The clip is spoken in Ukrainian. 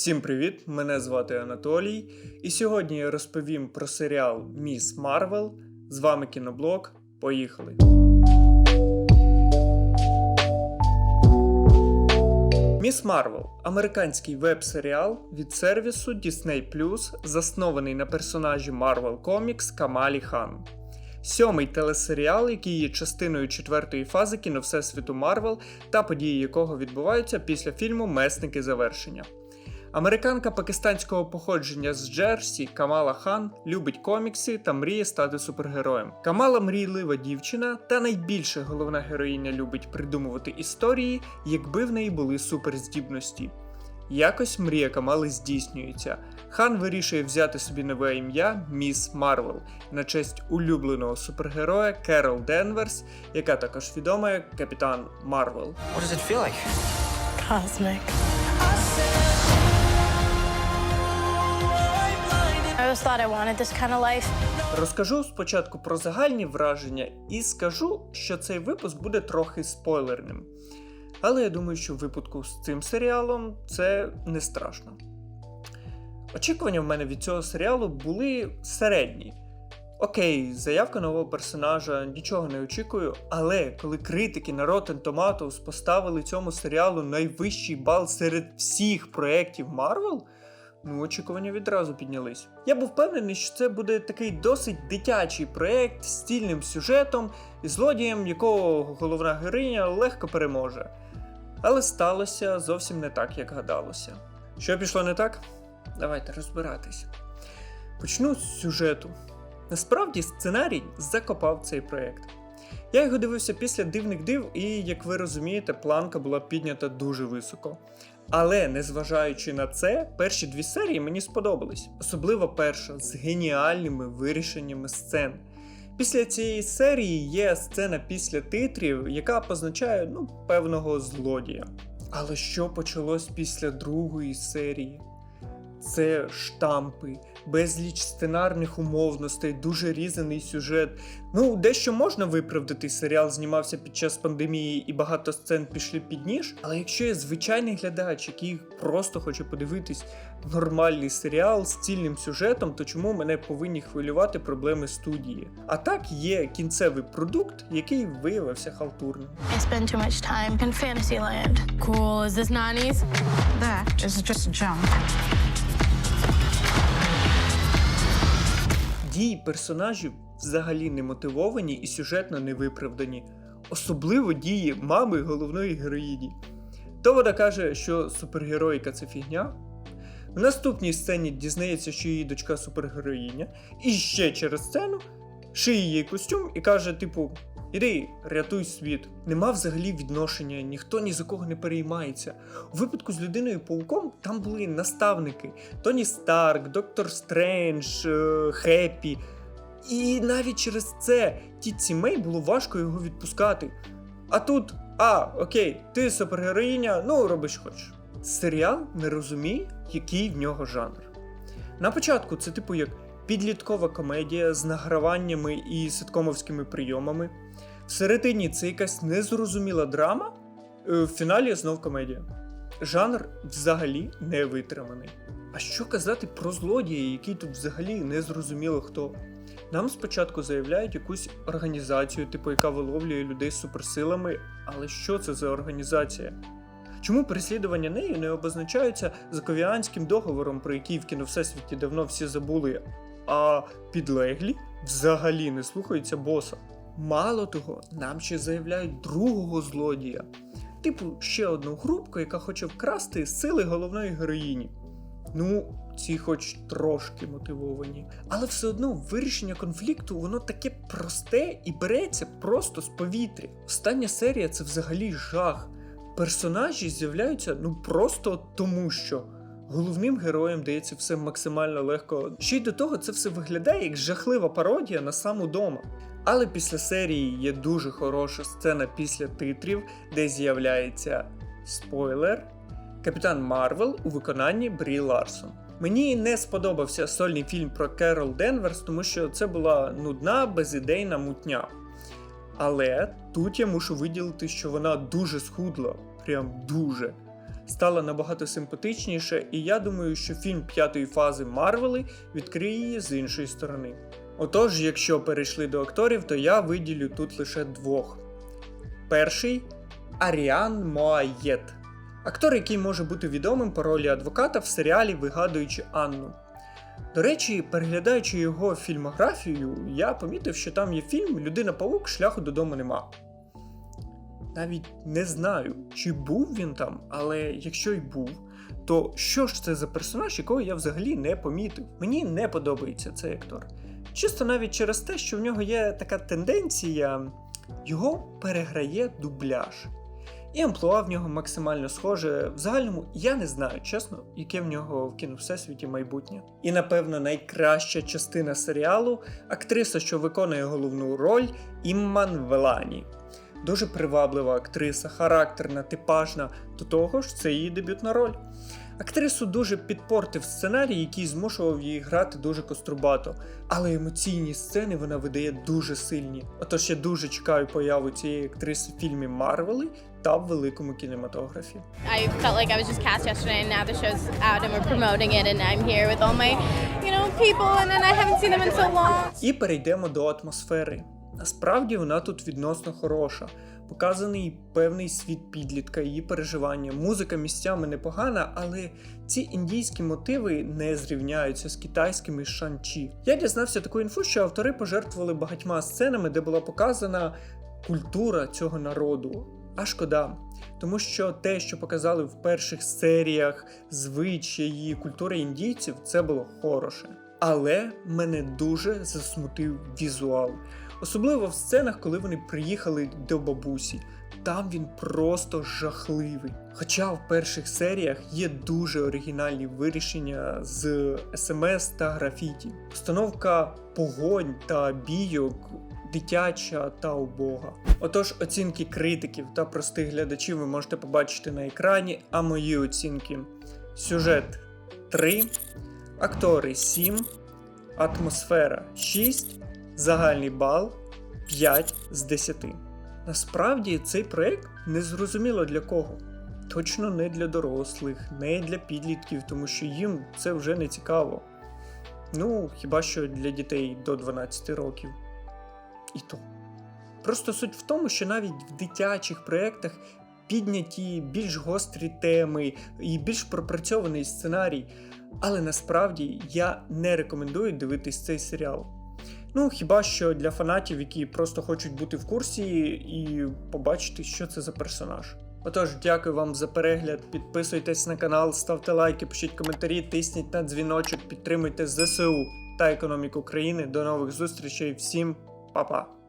Всім привіт! Мене звати Анатолій, і сьогодні я розповім про серіал Міс Марвел. З вами кіноблог. Поїхали! Міс Марвел американський веб-серіал від сервісу Disney+, заснований на персонажі Marvel Comics Камалі Хан. Сьомий телесеріал, який є частиною четвертої фази кіно Всесвіту Марвел та події якого відбуваються після фільму Месники завершення. Американка пакистанського походження з Джерсі Камала Хан любить комікси та мріє стати супергероєм. Камала мрійлива дівчина, та найбільше головна героїня любить придумувати історії, якби в неї були суперздібності. Якось мрія Камали здійснюється. Хан вирішує взяти собі нове ім'я Міс Марвел на честь улюбленого супергероя Керол Денверс, яка також відома як Капітан Марвел. Cosmic. Розкажу спочатку про загальні враження і скажу, що цей випуск буде трохи спойлерним. Але я думаю, що в випадку з цим серіалом це не страшно. Очікування в мене від цього серіалу були середні. Окей, заявка нового персонажа, нічого не очікую, але коли критики на Rotten Tomatoes поставили цьому серіалу найвищий бал серед всіх проєктів Marvel, ну очікування відразу піднялись. Я був впевнений, що це буде такий досить дитячий проєкт з стільним сюжетом і злодієм, якого головна героїня легко переможе. Але сталося зовсім не так, як гадалося. Що пішло не так? Давайте розбиратись. Почну з сюжету. Насправді сценарій закопав цей проєкт. Я його дивився після дивних див, і, як ви розумієте, планка була піднята дуже високо. Але незважаючи на це, перші дві серії мені сподобались, особливо перша з геніальними вирішеннями сцен. Після цієї серії є сцена після титрів, яка позначає ну, певного злодія. Але що почалось після другої серії? Це штампи, безліч сценарних умовностей, дуже різаний сюжет. Ну, дещо можна виправдати, серіал знімався під час пандемії і багато сцен пішли під ніж. Але якщо є звичайний глядач, який просто хоче подивитись нормальний серіал з цільним сюжетом, то чому мене повинні хвилювати проблеми студії? А так є кінцевий продукт, який виявився халтурним. I spend too much time in Fantasyland. Cool. Is this 90s? That is just junk. Дії персонажів взагалі не мотивовані і сюжетно не виправдані, особливо дії мами головної героїні. То вона каже, що супергероїка це фігня. В наступній сцені дізнається, що її дочка супергероїня, і ще через сцену шиє її костюм і каже, типу, іди, рятуй світ. Нема взагалі відношення, ніхто ні за кого не переймається. У випадку з людиною пауком там були наставники: Тоні Старк, Доктор Стрендж, е, Хеппі. І навіть через це тітці Мей було важко його відпускати. А тут, а, окей, ти супергероїня, ну роби що хочеш. Серіал не розуміє, який в нього жанр. На початку це типу як підліткова комедія з награваннями і ситкомовськими прийомами. В середині це якась незрозуміла драма, е, в фіналі знов комедія. Жанр взагалі не витриманий. А що казати про злодія, який тут взагалі не зрозуміло хто? Нам спочатку заявляють якусь організацію, типу, яка виловлює людей з суперсилами, але що це за організація? Чому переслідування нею не обозначаються заковіанським договором, про який в кіно Всесвіті давно всі забули, а підлеглі взагалі не слухаються боса? Мало того, нам ще заявляють другого злодія, типу ще одну групку, яка хоче вкрасти сили головної героїні. Ну, ці хоч трошки мотивовані. Але все одно вирішення конфлікту воно таке просте і береться просто з повітря. Остання серія це взагалі жах. Персонажі з'являються ну просто тому, що головним героям дається все максимально легко. Ще й до того це все виглядає як жахлива пародія на саму дома. Але після серії є дуже хороша сцена після титрів, де з'являється спойлер. Капітан Марвел у виконанні Брі Ларсон. Мені не сподобався сольний фільм про Керол Денверс, тому що це була нудна, безідейна мутня. Але тут я мушу виділити, що вона дуже схудла, прям дуже. стала набагато симпатичніше, і я думаю, що фільм п'ятої фази Марвели відкриє її з іншої сторони. Отож, якщо перейшли до акторів, то я виділю тут лише двох. Перший Аріан Моаєт. Актор, який може бути відомим по ролі адвоката в серіалі Вигадуючи Анну. До речі, переглядаючи його фільмографію, я помітив, що там є фільм Людина Павук шляху додому нема. Навіть не знаю, чи був він там, але якщо й був, то що ж це за персонаж, якого я взагалі не помітив? Мені не подобається цей актор. Чисто навіть через те, що в нього є така тенденція, його переграє дубляж. І амплуа в нього максимально схоже. В загальному я не знаю, чесно, яке в нього в кіно всесвіті майбутнє. І напевно найкраща частина серіалу актриса, що виконує головну роль, Імман Велані. Дуже приваблива актриса, характерна, типажна, до того ж, це її дебютна роль. Актрису дуже підпортив сценарій, який змушував її грати дуже кострубато, але емоційні сцени вона видає дуже сильні. Отож я дуже чекаю появу цієї актриси в фільмі Марвели та в великому кінематографі. I felt like I was just cast yesterday, and now the show's out, and we're promoting it, and I'm here with all my, you know, people, and then I haven't seen them in so long. І перейдемо до атмосфери. Насправді вона тут відносно хороша. Показаний певний світ підлітка, її переживання. Музика місцями непогана, але ці індійські мотиви не зрівняються з китайськими шанчі. Я дізнався таку інфу, що автори пожертвували багатьма сценами, де була показана культура цього народу. А шкода, тому що те, що показали в перших серіях звичаї, культури індійців, це було хороше. Але мене дуже засмутив візуал. Особливо в сценах, коли вони приїхали до бабусі. Там він просто жахливий. Хоча в перших серіях є дуже оригінальні вирішення з СМС та графіті. Постановка погонь та бійок дитяча та убога. Отож, оцінки критиків та простих глядачів ви можете побачити на екрані, а мої оцінки: сюжет 3, актори 7, атмосфера 6, загальний бал 5 з 10. Насправді цей проект не зрозуміло для кого. Точно не для дорослих, не для підлітків, тому що їм це вже не цікаво. Ну, хіба що для дітей до 12 років. І то. Просто суть в тому, що навіть в дитячих проєктах підняті більш гострі теми і більш пропрацьований сценарій. Але насправді я не рекомендую дивитись цей серіал. Ну, хіба що для фанатів, які просто хочуть бути в курсі і побачити, що це за персонаж. Отож, дякую вам за перегляд. Підписуйтесь на канал, ставте лайки, пишіть коментарі, тисніть на дзвіночок, підтримуйте ЗСУ та економіку країни. До нових зустрічей. Всім па-па!